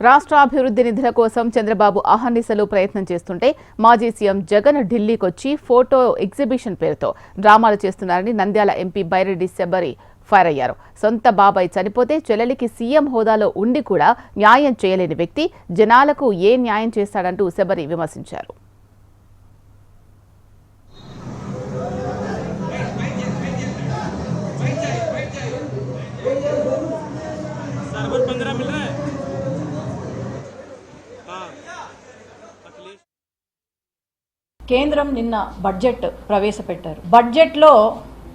రాష్ట్ర అభివృద్ధి నిధుల కోసం చంద్రబాబు అహర్నిశలు ప్రయత్నం చేస్తుంటే మాజీ సీఎం జగన్ ఢిల్లీకొచ్చి ఫోటో ఎగ్జిబిషన్ పేరుతో డ్రామాలు చేస్తున్నారని నంద్యాల ఎంపీ బైరెడ్డి శబరి ఫైర్ అయ్యారు సొంత బాబాయ్ చనిపోతే చెల్లెలికి సీఎం హోదాలో ఉండి కూడా న్యాయం చేయలేని వ్యక్తి జనాలకు ఏ న్యాయం చేస్తాడంటూ శబరి విమర్శించారు सर्वर पंद्रह मिल रहा है हाँ కేంద్రం నిన్న బడ్జెట్ ప్రవేశపెట్టారు. బడ్జెట్లో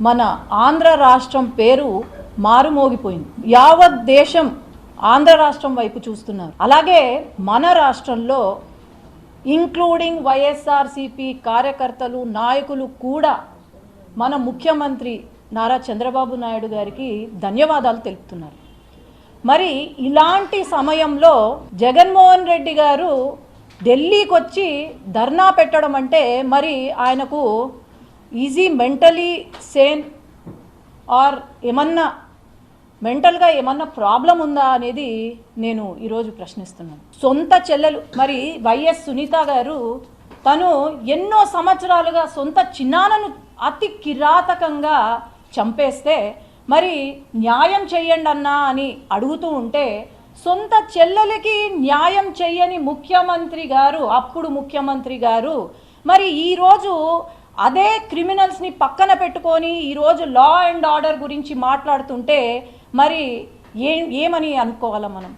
మన ఆంధ్ర రాష్ట్రం పేరు మారుమోగిపోయింది. యావత్ దేశం ఆంధ్ర రాష్ట్రం వైపు చూస్తున్నారు. అలాగే మన రాష్ట్రంలో ఇంక్లూడింగ్ వైఎస్ఆర్సిపి కార్యకర్తలు నాయకులు కూడా మన ముఖ్యమంత్రి నారా చంద్రబాబు నాయుడు గారికి ధన్యవాదాలు తెలుపుతున్నారు. మరి ఇలాంటి సమయంలో జగన్మోహన్ రెడ్డి గారు ఢిల్లీకి వచ్చి ధర్నా పెట్టడం అంటే మరి ఆయనకు ఈజీ మెంటలీ సేన్ ఆర్ ఏమన్నా మెంటల్గా ఏమన్నా ప్రాబ్లం ఉందా అనేది నేను ఈరోజు ప్రశ్నిస్తున్నాను. సొంత చెల్లెలు మరి వైఎస్ సునీత గారు తను ఎన్నో సంవత్సరాలుగా సొంత చిన్నానను అతి కిరాతకంగా చంపేస్తే మరి న్యాయం చేయండి అన్నా అని అడుగుతూ ఉంటే సొంత చెల్లెలకి న్యాయం చెయ్యని ముఖ్యమంత్రి గారు అప్పుడు ముఖ్యమంత్రి గారు మరి ఈరోజు అదే క్రిమినల్స్ని పక్కన పెట్టుకొని ఈరోజు లా అండ్ ఆర్డర్ గురించి మాట్లాడుతుంటే మరి ఏ ఏమని అనుకోవాలా మనం?